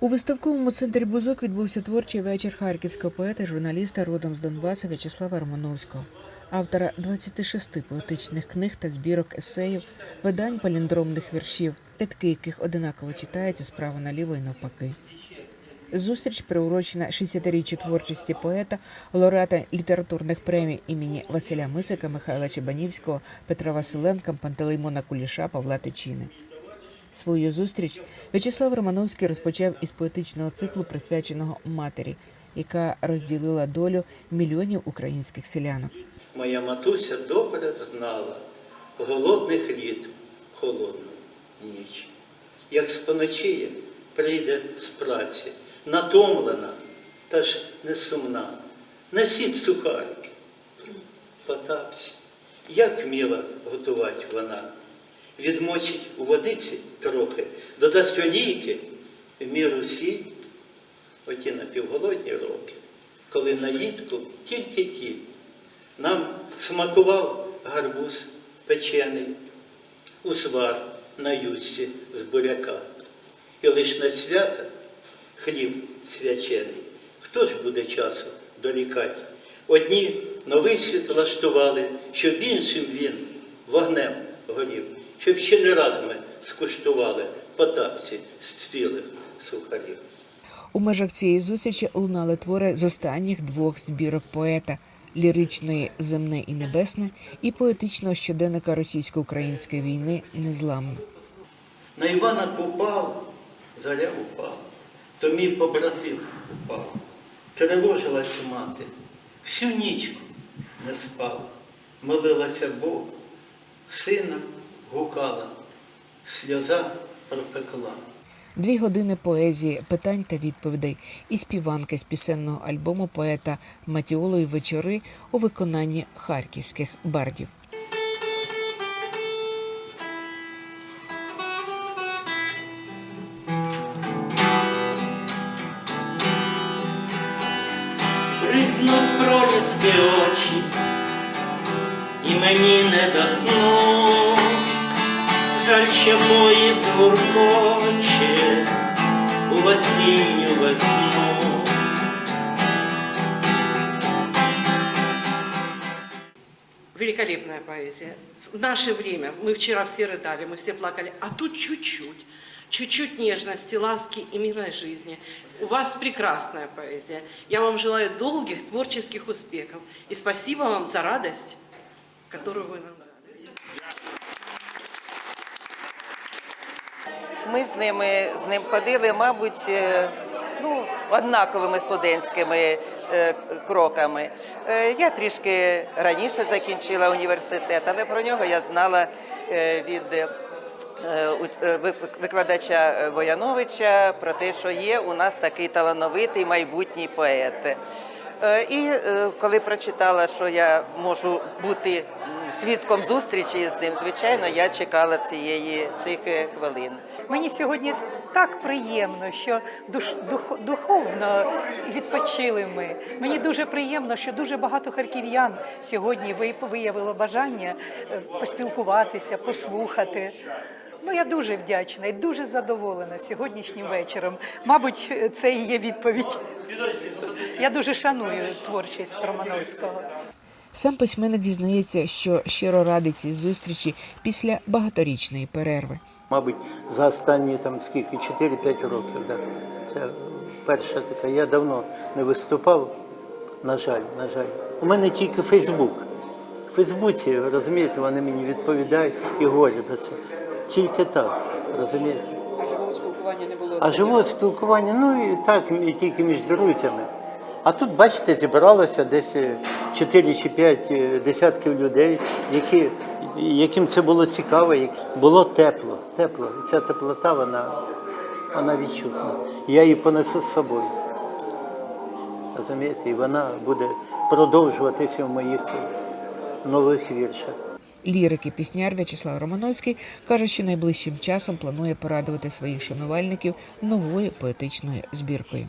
У виставковому центрі Бузок відбувся творчий вечір харківського поета, журналіста родом з Донбасу В'ячеслава Романовського, автора 26 поетичних книг та збірок есеїв, видань паліндромних віршів, рядки яких одинаково читаються справа наліво і навпаки. Зустріч приурочена 60-річчю творчості поета, лауреата літературних премій імені Василя Мисика, Михайла Чебанівського, Петра Василенка, Пантелеймона Куліша, Павла Тичини. Свою зустріч В'ячеслав Романовський розпочав із поетичного циклу, присвяченого матері, яка розділила долю мільйонів українських селянок. Моя матуся добре знала голодних літ, холодну ніч. Як споночіє, прийде з праці, натомлена, та ж не сумна. Несіть сухарики. Потапці, як вміла готувати вона. Відмочить у водиці трохи, додасть олійки, в міру сіль, оті напівголодні роки, коли наїдку тільки ті. Нам смакував гарбуз печений, узвар на юсці з буряка. І лиш на свята хліб свячений. Хто ж буде часу дорікати? Одні новий світ влаштували, щоб іншим він вогнем горів, щоб ще не раз ми скуштували потапці з цвілих сухарів. У межах цієї зустрічі лунали твори з останніх двох збірок поета ліричної Земне і небесне і поетичного щоденника російсько-української війни Незламно. На Івана Купав заря упав, то мій побратим упав. Тривожилась мати, всю нічку не спав, молилася Богу, сина гукала, сльоза пропекла. Дві години поезії, питань та відповідей і співанки з пісенного альбому поета Матіолої вечори у виконанні харківських бардів. Ризнув проліски очі, і мені не до сну, жаль, що поїзд гуркоче у осінню весну. Великолепная поэзия. В наше время, мы вчера все рыдали, мы все плакали, а тут чуть-чуть, чуть-чуть нежности, ласки и мирной жизни. У вас прекрасная поэзия. Я вам желаю долгих творческих успехов. И спасибо вам за радость, Которую вы нам дали. Ми з ними з ним ходили, мабуть, е, ну, однаковими студентськими е, кроками. Е, Я трішки раніше закінчила університет, але про нього я знала від викладача Вояновича про те, що є у нас такий талановитий майбутній поет. Е, І е, коли прочитала, що я можу бути свідком зустрічі з ним, звичайно, я чекала цієї цих е, хвилин. Мені сьогодні так приємно, що душ, дух, духовно відпочили ми. Мені дуже приємно, що дуже багато харків'ян сьогодні виявило бажання поспілкуватися, послухати. Ну, я дуже вдячна і дуже задоволена сьогоднішнім вечором. Мабуть, це і є відповідь. Я дуже шаную творчість Романовського. Сам письменник зізнається, що щиро радий цій зустрічі після багаторічної перерви. Мабуть, за останні там скільки, 4-5 років. Да. Це перша така. Я давно не виступав. На жаль, на жаль. У мене тільки Фейсбук. В Фейсбуці, розумієте, вони мені відповідають і говорять про це. Тільки так, розумієте? А живого спілкування не було. А живого спілкування, ну і так, і тільки між друзями. А тут, бачите, зібралося десь 4 чи 5 десятків людей, які, яким це було цікаво, які- було тепло, тепло. І ця теплота, вона, вона відчутна. Я її понесу з собою. Розумієте, і вона буде продовжуватися в моїх нових віршах. Лірик і пісняр В'ячеслав Романовський каже, що найближчим часом планує порадувати своїх шанувальників новою поетичною збіркою.